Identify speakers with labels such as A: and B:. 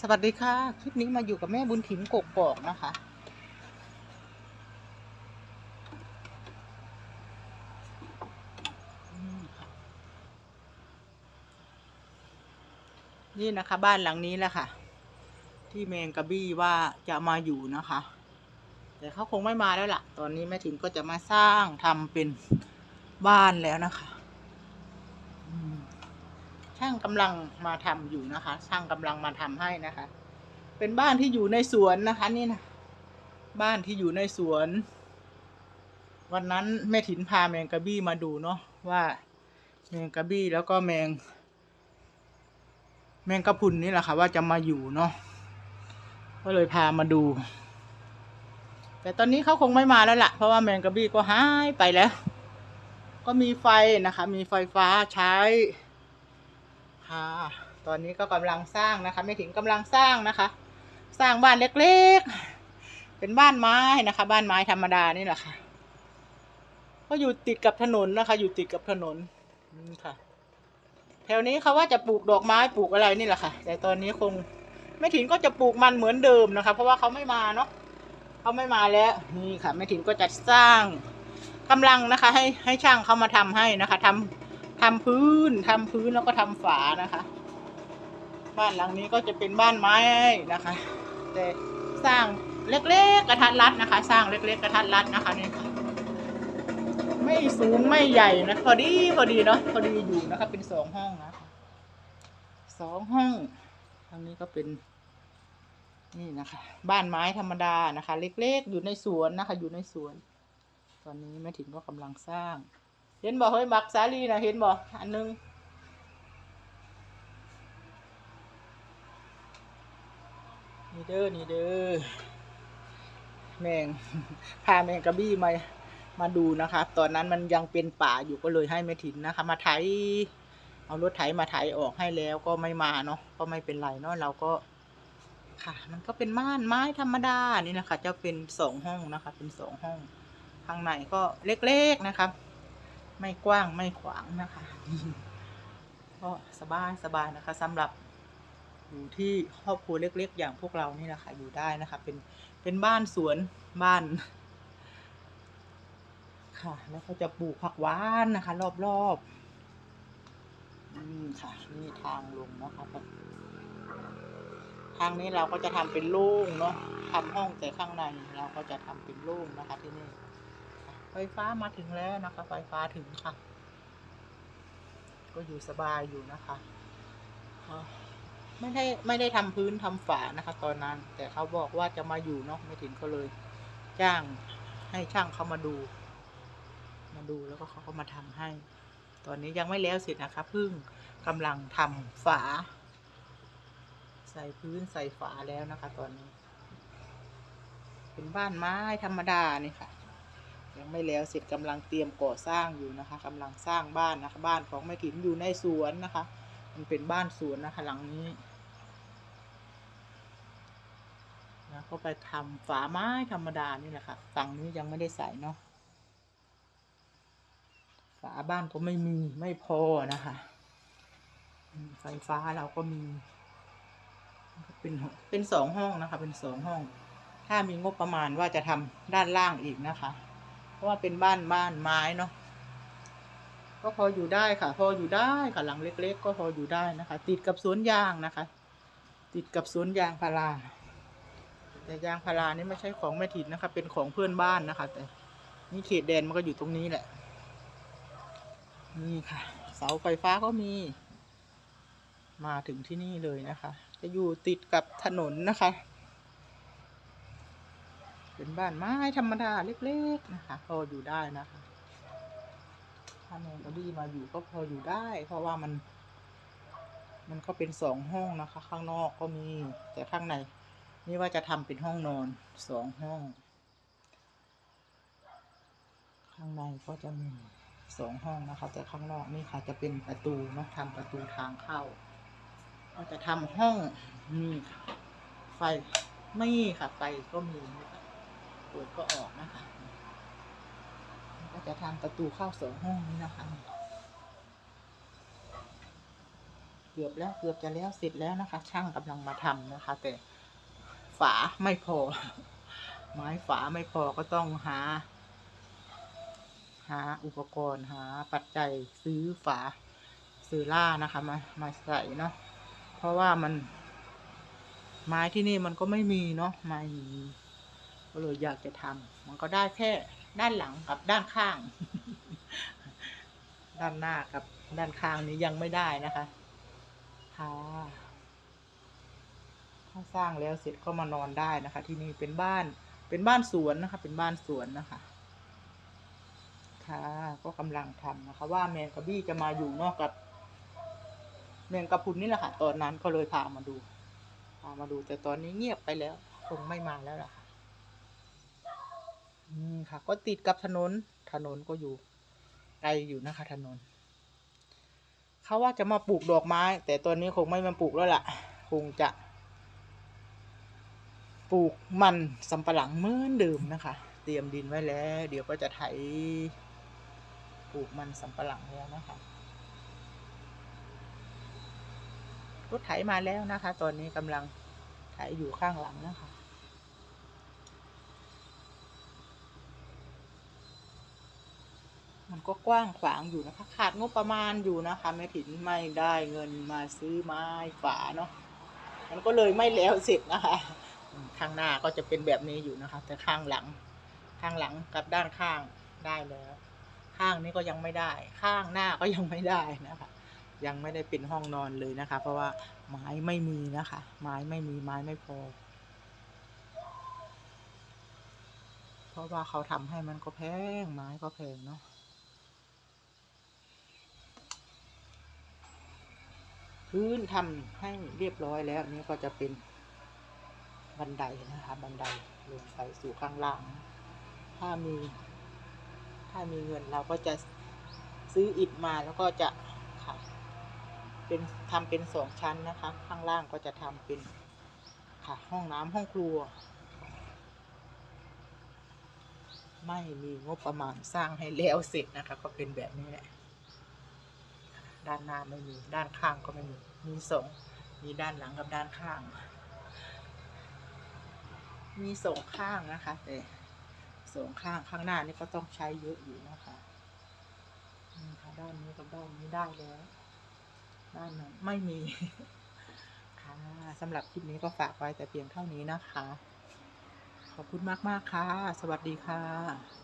A: สวัสดีค่ะ คลิปนี้มาอยู่กับแม่บุญถิ่นกกอกนะคะ นี่นะคะบ้านหลังนี้แหละค่ะ ที่แมงกะบี้ว่าจะมาอยู่นะคะ แต่เขาคงไม่มาแล้วล่ะ ตอนนี้แม่ถิ่นก็จะมาสร้างทำเป็นบ้านแล้วนะคะ ช่างกำลังมาทำอยู่นะคะ ช่างกำลังมาทำให้นะคะ เป็นบ้านที่อยู่ในสวนนะคะนี่นะบ้านที่อยู่ในสวน วันนั้นแม่ถินพาแมงกะบี้มาดูเนาะว่าแมงกะบี้แล้วก็แมง แมงกะพุนนี่แหละค่ะ ว่าจะมาอยู่เนาะก็เลยพามาดู แต่ตอนนี้เขาคงไม่มาแล้วล่ะ เพราะว่าแมงกะบี้ก็หายไปแล้ว ก็มีไฟนะคะ มีไฟฟ้าใช้ ค่ะ ตอนนี้ก็กำลังสร้างนะคะไม่ถึงกำลังสร้างนะคะ สร้างบ้านเล็กๆ เป็นบ้านไม้นะคะ บ้านไม้ธรรมดานี่แหละค่ะ ก็อยู่ติดกับถนนนะคะ อยู่ติดกับถนนนี่ค่ะ แถวนี้เขาว่าจะปลูกดอกไม้ปลูกอะไรนี่แหละค่ะ แต่ตอนนี้คงไม่ถินก็จะปลูกมันเหมือนเดิมนะคะ เพราะว่าเขาไม่มาเนาะเขาไม่มาแล้วนี่ค่ะแม่ถินก็จะสร้างกำลังนะคะ ให้ให้ช่างเขามาทำให้นะคะทำ ทำพื้นทำพื้นแล้วก็ทำฝานะคะ บ้านหลังนี้ก็จะเป็นบ้านไม้นะคะ แต่สร้างเล็กๆกระทัดรัดนะคะ สร้างเล็กๆกระทัดรัดนะคะนี่ค่ะไม่สูงไม่ใหญ่นะพอดีพอดีเนาะพอดีอยู่นะคะ เป็นสองห้องนะสองห้องทางนี้ก็เป็น นี่นะคะ บ้านไม้ธรรมดานะคะ เล็กๆ อยู่ในสวนนะคะ อยู่ในสวน ตอนนี้แม่ถิ่นก็กำลังสร้าง ห็นบอกเฮ้ยบักสาลีนะเห็นบอกอันหนึงนี่เด้อนี่เด้อแมงพาแมงกระบี้มามาดูนะคะตอนนั้นมันยังเป็นป่าอยู่ก็เลยให้แม่ถินนะคะ มาไถเอารถไถมาไถออกให้แล้วก็ไม่มาเนาะก็ไม่เป็นไรเนาะเราก็ค่ะ มันก็เป็นม่านไม้ธรรมดานี่นะคะ จะเป็นสองห้องนะคะ เป็นสองห้องข้างในก็เล็กๆนะครับ ไม่กว้างไม่ขวางนะคะก็สบายสบายนะคะสำหรับอยู่ที่ครอบครัวเล็กๆ อย่างพวกเรานี่นะคะอยู่ได้นะคะ เป็นเป็นบ้านสวนบ้าน ค่ะ แล้วก็จะปลูกผักหวานนะคะ รอบๆอืมค่ะนี่ทางลงนะคะทางนี้เราก็จะทำเป็นโล่งเนาะทำห้องแต่ข้างในเราก็จะทำเป็นโล่งนะคะที่นี่ ไฟฟ้ามาถึงแล้วนะคะ ไฟฟ้าถึงค่ะ ก็อยู่สบายอยู่นะคะไม่ได้ไม่ได้ทำพื้นทำฝานะคะ ตอนนั้น แต่เขาบอกว่าจะมาอยู่เนาะไม่ถึงก็เลย จ้างให้ช่างเขามาดู มาดูแล้วก็เขาก็มาทำให้ ตอนนี้ยังไม่แล้วเสร็จนะคะเพิ่งกำลังทำฝา ใส่พื้นใส่ฝาแล้วนะคะ ตอนนี้ เป็นบ้านไม้ธรรมดานี่ค่ะ ยังไม่แล้วเสร็จกำลังเตรียมก่อสร้างอยู่นะคะกำลังสร้างบ้านนะคะบ้านของแม่ถิ่นอยู่ในสวนนะคะ มันเป็นบ้านสวนนะคะหลังนี้แล้วก็ไปทำฝาไม้ธรรมดานี่แหละค่ะฝั่งนี้ยังไม่ได้ใส่เนาะฝาบ้านก็ไม่มีไม่พอนะคะไฟฟ้าเราก็มี เป็นเป็นสองห้องนะคะ เป็นสองห้อง ถ้ามีงบประมาณว่าจะทำด้านล่างอีกนะคะ เพราะว่าเป็นบ้านบ้านไม้เนาะก็พออยู่ได้ค่ะ พออยู่ได้ค่ะหลังเล็ก ๆ ก็พออยู่ได้นะคะ ติดกับสวนยางนะคะ ติดกับสวนยางพาราแต่ยางพารานี่ไม่ใช่ของแม่ถิ่นนะคะ เป็นของเพื่อนบ้านนะคะ แต่นี่เขตแดนมันก็อยู่ตรงนี้แหละ นี่ค่ะ เสาไฟฟ้าก็มี มาถึงที่นี่เลยนะคะ จะอยู่ติดกับถนนนะคะ เป็นบ้านไม้ธรรมดาเล็กๆนะคะพออยู่ได้นะคะถ้าแมงกะบี้มาอยู่ก็พออยู่ได้ เพราะว่ามัน มันก็เป็นสองห้องนะคะ ข้างนอกก็มี แต่ข้างใน นี่ว่าจะทำเป็นห้องนอนสองห้อง ข้างในก็จะมีสองห้องนะคะ แต่ข้างนอกนี่ค่ะจะเป็นประตูเนาะทำประตูทางเข้าก็จะทำห้องนี่ค่ะไฟไม่ค่ะไฟก็มีนะคะ เปิดก็ออกนะคะก็จะทำประตูเข้าสองห้องนี้นะคะ เกือบแล้วเกือบจะแล้วเสร็จแล้วนะคะ ช่างกำลังมาทำนะคะ แต่ฝาไม่พอ ไม้ฝาไม่พอก็ต้องหา หาอุปกรณ์หาปัจจัยซื้อฝาซื้อล่านะคะมามาใส่เนาะเพราะว่ามัน ไม้ที่นี่มันก็ไม่มีเนาะไม่มี ก็เลยอยากจะทำมันก็ได้แค่ด้านหลังกับด้านข้าง ด้านหน้ากับด้านข้างนี้ยังไม่ได้นะคะค่ะถ้าสร้างแล้วเสร็จก็มานอนได้นะคะ ที่นี่เป็นบ้านเป็นบ้านสวนนะคะ เป็นบ้านสวนนะคะ ค่ะ ก็กำลังทำนะคะ ว่าแมงกะบี้จะมาอยู่นอกกับแมงกะพรุนนี่แหละค่ะ ตอนนั้นก็เลยพามาดูพามาดูแต่ตอนนี้เงียบไปแล้ว คงไม่มาแล้วล่ะค่ะ นี่ค่ะ ก็ติดกับถนน ถนนก็อยู่ไกลอยู่นะคะ ถนน เขาว่าจะมาปลูกดอกไม้ แต่ตอนนี้คงไม่มาปลูกแล้วล่ะ คงจะ ปลูกมันสำปะหลังเหมือนเดิมนะคะ เตรียมดินไว้แล้ว เดี๋ยวก็จะไถปลูกมันสำปะหลังแล้วนะคะรถไถมาแล้วนะคะ ตอนนี้กำลังไถอยู่ข้างหลังนะคะ มันก็กว้างขวางอยู่นะคะ ขาดงบประมาณอยู่นะคะแม่ถิ่นไม่ได้เงินมาซื้อไม้ฝาเนาะมันก็เลยไม่แล้วเสร็จนะคะ ข้างหน้าก็จะเป็นแบบนี้อยู่นะคะ แต่ข้างหลัง ข้างหลังกับด้านข้างได้แล้ว ข้างนี้ก็ยังไม่ได้ ข้างหน้าก็ยังไม่ได้นะคะ ยังไม่ได้เป็นห้องนอนเลยนะคะ เพราะว่าไม้ไม่มีนะคะ ไม้ไม่มีไม้ไม่พอ เพราะว่าเขาทำให้มันก็แพงไม้ก็แพงเนาะ พื้นทำให้เรียบร้อยแล้วนี่ก็จะเป็นบันไดนะคะ บันไดลงไปสู่ข้างล่าง ถ้ามี ถ้ามีเงินเราก็จะซื้ออิฐมาแล้วก็จะค่ะเป็นทำเป็นสองชั้นนะคะ ข้างล่างก็จะทำเป็นค่ะ ห้องน้ำห้องครัว ไม่มีงบประมาณสร้างให้แล้วเสร็จนะคะ ก็เป็นแบบนี้แหละ ด้านหน้าไม่มี ด้านข้างก็ไม่มี มีสองมีด้านหลังกับด้านข้าง มีสองข้างนะคะแต่สองข้างข้างหน้านี่ก็ต้องใช้เยอะอยู่นะคะนี่ค่ะด้านนี้กับด้านนี้ได้แล้ว ด้านนั้นไม่มี ค่ะสำหรับคลิปนี้ก็ฝากไว้แต่เพียงเท่านี้นะคะ ขอบคุณมาก ๆ ค่ะ สวัสดีค่ะ